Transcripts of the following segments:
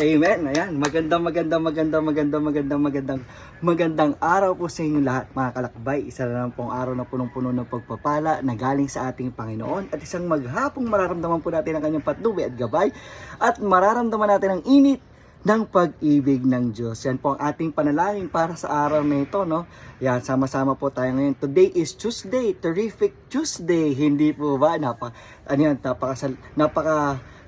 Amen. Ayan. Magandang, magandang, magandang, magandang, magandang, magandang, magandang araw po sa inyo lahat mga kalakbay. Isa na naman pong araw na punong-puno ng pagpapala na galing sa ating Panginoon at isang maghapong mararamdaman po natin ang kanyang patnubi at gabay at mararamdaman natin ang init ng pag-ibig ng Diyos. Yan po ang ating panalangin para sa araw na ito, no? Yan, sama-sama po tayo ngayon. Today is Tuesday, terrific Tuesday. Hindi po ba? Napaka, ano yan, napaka, napaka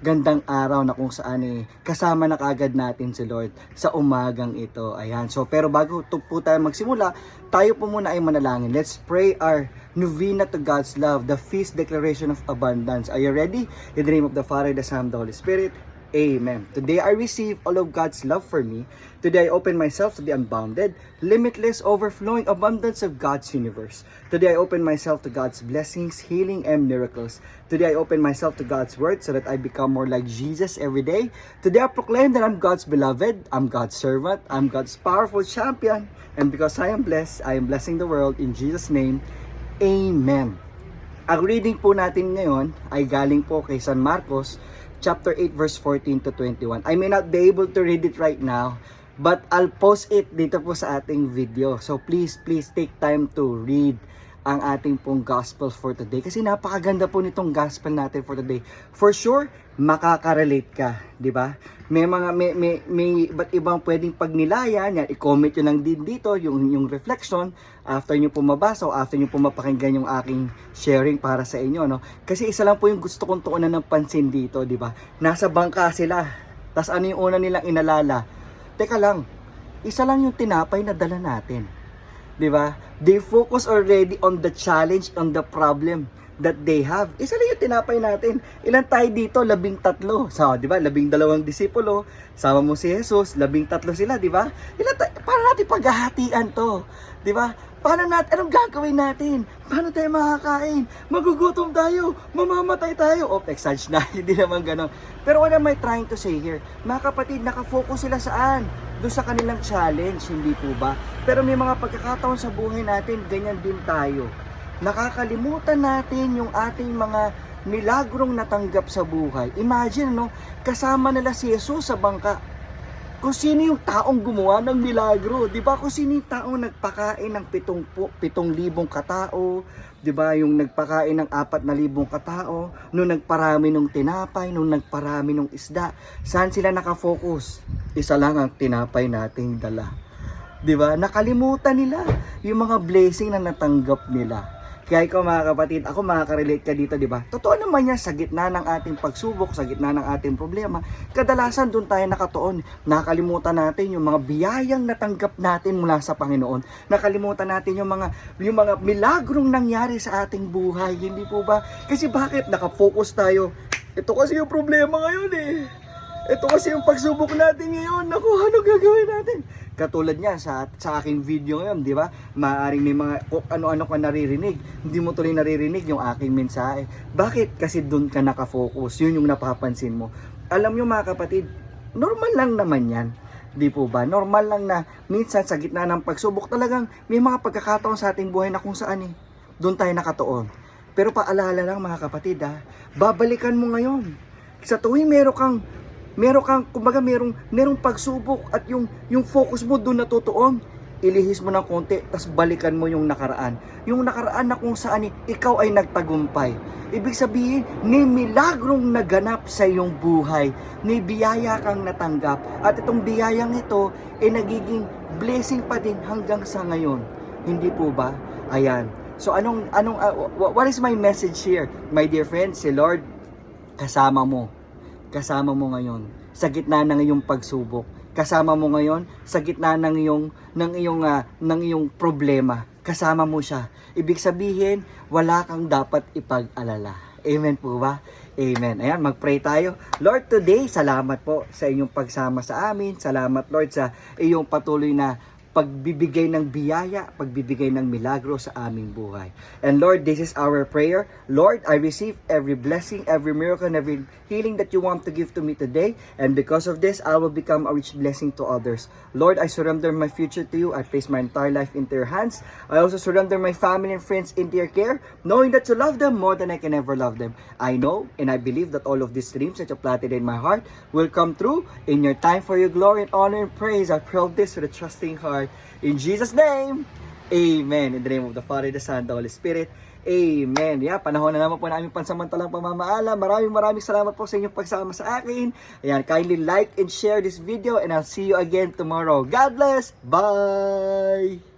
gandang araw na kung saan eh, kasama na kagad natin si Lord sa umagang ito. Ayan. So, pero bago to po tayo magsimula, tayo po muna ay manalangin. Let's pray our novena to God's love, the feast declaration of abundance. Are you ready? In the name of the Father, the Son, the Holy Spirit. Amen. Today I receive all of God's love for me. Today I open myself to the unbounded, limitless, overflowing abundance of God's universe. Today I open myself to God's blessings, healing, and miracles. Today I open myself to God's word so that I become more like Jesus every day. Today I proclaim that I'm God's beloved, I'm God's servant, I'm God's powerful champion. And because I am blessed, I am blessing the world in Jesus' name. Amen. Ang reading po natin ngayon ay galing po kay San Marcos chapter 8 verse 14 to 21. I may not be able to read it right now, but I'll post it dito po sa ating video. So please, please take time to read ang ating pong gospel for today kasi napakaganda po nitong gospel natin for today. For sure, makaka-relate ka, 'di ba? May mga may may, may iba't ibang pwedeng pagnilayan, yan i-comment niyo lang din dito yung yung reflection after niyo po mabasa o after niyo po mapakinggan yung aking sharing para sa inyo, no? Kasi isa lang po yung gusto kong tuunan ng pansin dito, 'di ba? Nasa bangka sila. Tapos ano yung una nilang inalala? Teka lang, isa lang yung tinapay na dala natin. 'Di ba? They focus already on the challenge, on the problem that they have. Isa lang yung tinapay natin. Ilan tayo dito? Labing tatlo. So, di ba? Labing dalawang disipulo. Sama mo si Jesus. Labing tatlo sila, di ba? Ilan tayo? Paano natin paghahatian to? Di ba? Paano natin? Anong gagawin natin? Paano tayo makakain? Magugutom tayo. Mamamatay tayo. Oh, exage na. Hindi naman ganon. Pero what am I trying to say here? Mga kapatid, nakafocus sila saan? Doon sa kanilang challenge, hindi po ba? Pero may mga pagkakataon sa buhay natin, ganyan din tayo nakakalimutan natin yung ating mga milagrong natanggap sa buhay. Imagine, no, kasama nila si Jesus sa bangka. Kung sino yung taong gumawa ng milagro, 'di ba? Kung sino yung taong nagpakain ng pitong pitong libong katao, 'di ba? Yung nagpakain ng apat na libong katao, nung nagparami ng tinapay, nung nagparami ng isda, saan sila nakafocus? Isa lang ang tinapay nating dala. 'Di ba? Nakalimutan nila yung mga blessing na natanggap nila. Kaya ikaw mga kapatid, ako makaka-relate ka dito, di ba? Totoo naman yan, sa gitna ng ating pagsubok, sa gitna ng ating problema, kadalasan doon tayo nakatuon. Nakalimutan natin yung mga biyayang natanggap natin mula sa Panginoon. Nakalimutan natin yung mga yung mga milagrong nangyari sa ating buhay, hindi po ba? Kasi bakit nakafocus tayo? Ito kasi yung problema ngayon eh. Ito kasi yung pagsubok natin ngayon. Naku, ano gagawin natin? Katulad niya sa, sa aking video ngayon, di ba? Maaring may mga ano-ano ka naririnig. Hindi mo tuloy naririnig yung aking mensahe. Bakit? Kasi doon ka nakafocus. Yun yung napapansin mo. Alam nyo mga kapatid, normal lang naman yan. Di po ba? Normal lang na minsan sa gitna ng pagsubok talagang may mga pagkakataon sa ating buhay na kung saan eh. Doon tayo nakatuon. Pero paalala lang mga kapatid ha, babalikan mo ngayon. Sa tuwing meron kang meron kang kumbaga merong merong pagsubok at yung yung focus mo doon natutuon ilihis mo ng konti tapos balikan mo yung nakaraan. Yung nakaraan na kung saan ikaw ay nagtagumpay. Ibig sabihin may milagrong naganap sa iyong buhay may biyaya kang natanggap. At itong biyayang ito ay nagiging blessing pa din hanggang sa ngayon. Hindi po ba? Ayan. So anong anong uh, what is my message here my dear friends si Lord kasama mo kasama mo ngayon sa gitna ng iyong pagsubok. Kasama mo ngayon sa gitna ng iyong ng iyong uh, ng iyong problema. Kasama mo siya. Ibig sabihin wala kang dapat ipag-alala. Amen po ba? Amen. Ayan magpray tayo. Lord today salamat po sa inyong pagsama sa amin. Salamat Lord sa iyong patuloy na pagbibigay ng biyaya, pagbibigay ng milagro sa aming buhay. And Lord, this is our prayer. Lord, I receive every blessing, every miracle, and every healing that you want to give to me today. And because of this, I will become a rich blessing to others. Lord, I surrender my future to you. I place my entire life into your hands. I also surrender my family and friends into your care, knowing that you love them more than I can ever love them. I know and I believe that all of these dreams that you planted in my heart will come true in your time for your glory and honor and praise. I pray all this with a trusting heart. In Jesus' name, Amen. In the name of the Father, the Son, the Holy Spirit. Amen. Yeah, panahon na naman po na aming pansamantalang pamamaala. Maraming maraming salamat po sa inyong pagsama sa akin. Ayan, kindly like and share this video and I'll see you again tomorrow. God bless. Bye!